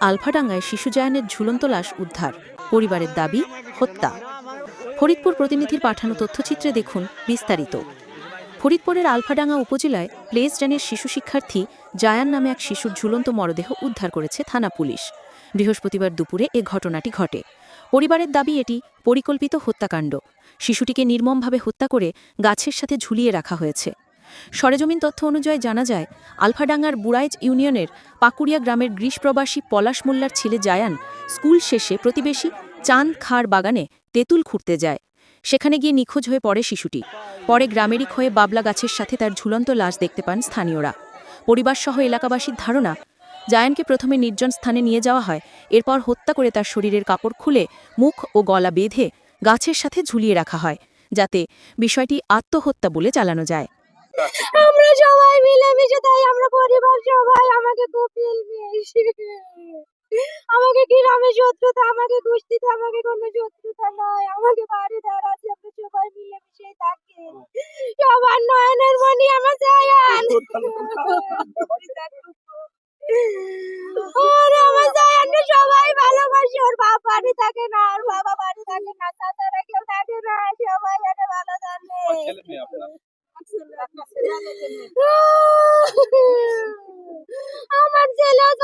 আলফাডাঙ্গায় শিশু জায়ানের ঝুলন্ত লাশ উদ্ধার, পরিবারের দাবি, হত্যা। ফরিদপুর প্রতিনিধির পাঠানো তথ্যচিত্রে দেখুন বিস্তারিত। ফরিদপুরের আলফাডাঙ্গা উপজেলায় প্লেসডেনের শিশু শিক্ষার্থী জায়ান নামে এক শিশুর ঝুলন্ত মরদেহ উদ্ধার করেছে থানা পুলিশ। বৃহস্পতিবার দুপুরে এ ঘটনাটি ঘটে। পরিবারের দাবি, এটি পরিকল্পিত হত্যাকাণ্ড। শিশুটিকে নির্মমভাবে হত্যা করে গাছের সাথে ঝুলিয়ে রাখা হয়েছে। সরেজমিন তথ্য অনুযায়ী জানা যায়, আলফাডাঙ্গার বুড়াইজ ইউনিয়নের পাকুড়িয়া গ্রামের গ্রীষ্মপ্রবাসী পলাশ মোল্লার ছেলে জায়ান স্কুল শেষে প্রতিবেশী চাঁদ খাড় বাগানে তেঁতুল খুঁড়তে যায়। সেখানে গিয়ে নিখোঁজ হয়ে পড়ে শিশুটি। পরে গ্রামেরই ক্ষয়ে বাবলা গাছের সাথে তার ঝুলন্ত লাশ দেখতে পান স্থানীয়রা। পরিবারসহ এলাকাবাসীর ধারণা, জায়ানকে প্রথমে নির্জন স্থানে নিয়ে যাওয়া হয়, এরপর হত্যা করে তার শরীরের কাপড় খুলে মুখ ও গলা বেঁধে গাছের সাথে ঝুলিয়ে রাখা হয়, যাতে বিষয়টি আত্মহত্যা বলে চালানো যায়। আমরা সবাই মিলেমিশে, তাই আমরা পরিবার সবাই আমাকে খুব মিলমিশ আমাকে গ্রামে শত্রুতা, আমাকে কুস্তিতে আমাকে কোনো শত্রুতা নয় আমাকে বাড়ি দাঁড়াচ্ছে আমরা সবাই মিলেমিশে থাকি। সবার নয়নের মনি আমার জায়ান। ওর আমার জায়ানকে সবাই ভালোবাসে, ওর বাপ বাড়ি থাকে না, ওর বাবা বাড়ি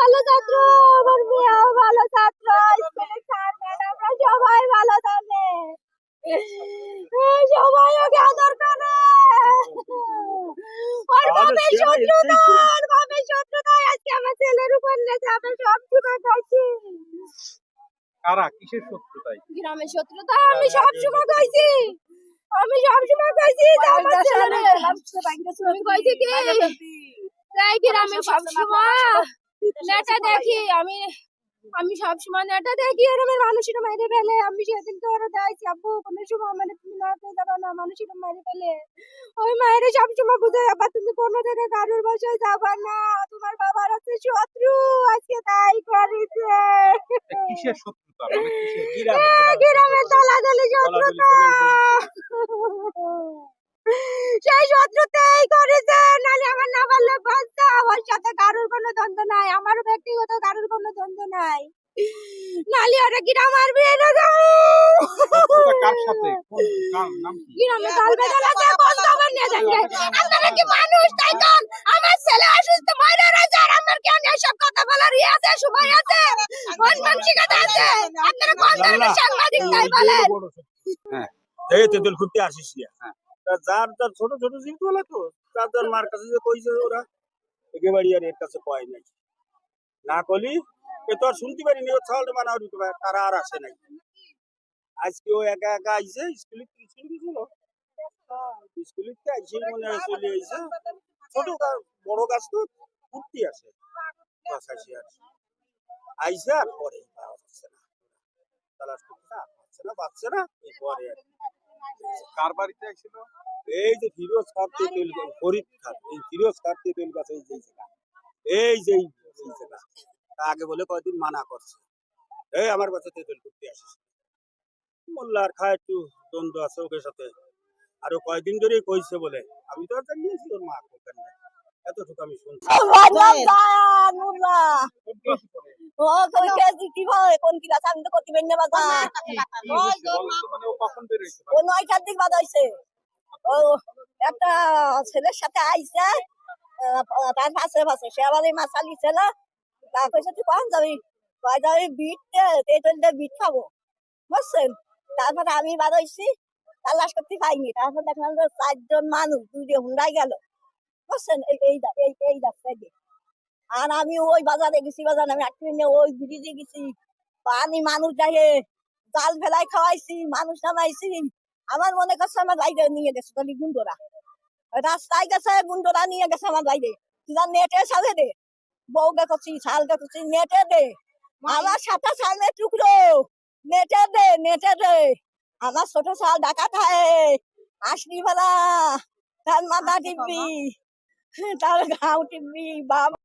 ভালো ছাত্র আমার মেয়েও ভালো ছাত্র স্কুলের স্যার ম্যাডামরা সবাই ভালো জানে। সবাই ওকে আদর করে। ওর বাপের শত্রুতা ওর বাপের শত্রুতা আজকে আমার ছেলের উপর লেগে আমি সব সময় খাইছি। কারা? কিসের শত্রুতাই গ্রামের শত্রুতা আমি সব সময় কইছি আমি সব সময় কইছি যে আমার ছেলে আমি কইছি কি? তাই গ্রামে সব সময়? নেটা দেখি আমি আমি সব সময় নেটা দেখি এরমের মানুষের মাইরে ফেলে। আমি সেদিন তো ওরা যাইছি আব্বু কোনো সময় মানে তুমি না পেয়ে যাবে না মানুষের মাইরে ফেলে। ওই মায়ের সব সময় বুঝে যাবা তুমি কোনো জায়গায় কারোর বাসায় যাবা না তোমার বাবার আছে শত্রু আজকে তাই করেছে। কিসের শত্রুতা? মানে আহ, গ্রামের দলাদলি শত্রুতা। সেই শত্রুতাই করেছে নালে আমার না পারলে বাচ্চা আমার সাথে কারোর কোনো দ্বন্দ্ব নাই আমার ব্যক্তিগত কারোর কোনো দ্বন্দ্ব নাই নালে ওরা গ্রাম মারবে না শত্রুতা কার সাথে কোন কার নাম কি কোন খবর নিয়ে আপনারা কি মানুষ তাই তো আমার ছেলে অসুস্থ মরে রয়েছে আর আমার কেন এসব কথা বলার ইয়ে আছে সময় আছে কোন মানসিকতা আছে আপনারা কোন ধরনের সাংবাদিক তাই বলেন হ্যাঁ এই তেঁতুল খুঁজতে আসিস না হ্যাঁ। যার যার ছোট ছোট তোলা তো যার যার মার কাছে যে কইছে ওরা একেবারে আর এর কাছে কয় নাই। না কলি, এ তো আর শুনতে পারিনি, ও ছাওয়ালটা মানা উঠতে পারে, তারা আর আসে নাই। আজকে ও একা একা আইছে, স্কুলে স্কুলে গেছিল। স্কুলে আইসে মনে হয় চলে আইছে। ছোট বড় গাছ তো ঘুরতে আসে বাসাইছে আর। আর পরে না। তালাশ করতে আর পাচ্ছে না পাচ্ছে না, এরপরে আর কার বাড়িতে ছিল এই যে ফিরোজ কার্তিক তেল খান, এই ফিরোজ কার্তিক তেল এই এই যে তা আগে বলে কয়দিন মানা করছে। এই আমার কাছে তেল করতে আসিস মোল্লার খায় একটু দ্বন্দ্ব আছে ওকে সাথে। আরও কয়েকদিন ধরেই কইছে বলে। আমি তো আর জানিয়েছি ওর মা এতটুকু আমি শুনছি। ও কোন ক্লাস আমি তো করতে পারি না মানে ও নয়টার দিক ও একটা ছেলের সাথে আহ, তার পাশে পাশে। সে আবার এই মাছ আলিছে না? তা কইছে তুই কখন যাবি? কয় যাবি বিট তেতলটা বিট খাব। বুঝছেন? তারপরে আমি বাজাইছি তালাশ করতে পাইনি। তারপর দেখলাম যে চারজন মানুষ দুইটা হুন্ডাই গেল। বুঝছেন এই এই এই দিয়ে আর আমি ওই বাজারে গেছি, বাজার আমি আটকে ওই ব্রিজে গেছি। পানি মানুষ যায় জাল ফেলাই খাওয়াইছি, মানুষ নামাইছি। আমার মনে করছে আমার বাইরে নিয়ে গেছে তাহলে গুন্ডোরা। রাস্তায় গেছে, গুন্ডোরা নিয়ে গেছে আমার বাইরে। তুই নেটে সাজে দে, বউকে করছি শালকে করছি নেটে দে। আমার সাথে সামনে টুকরো, নেটে দে নেটে দে। আমার ছোট শাল ডাকা খায় আসলি বেলা তার মাথা টিপবি। তার ঘাও টিপবি বাবা।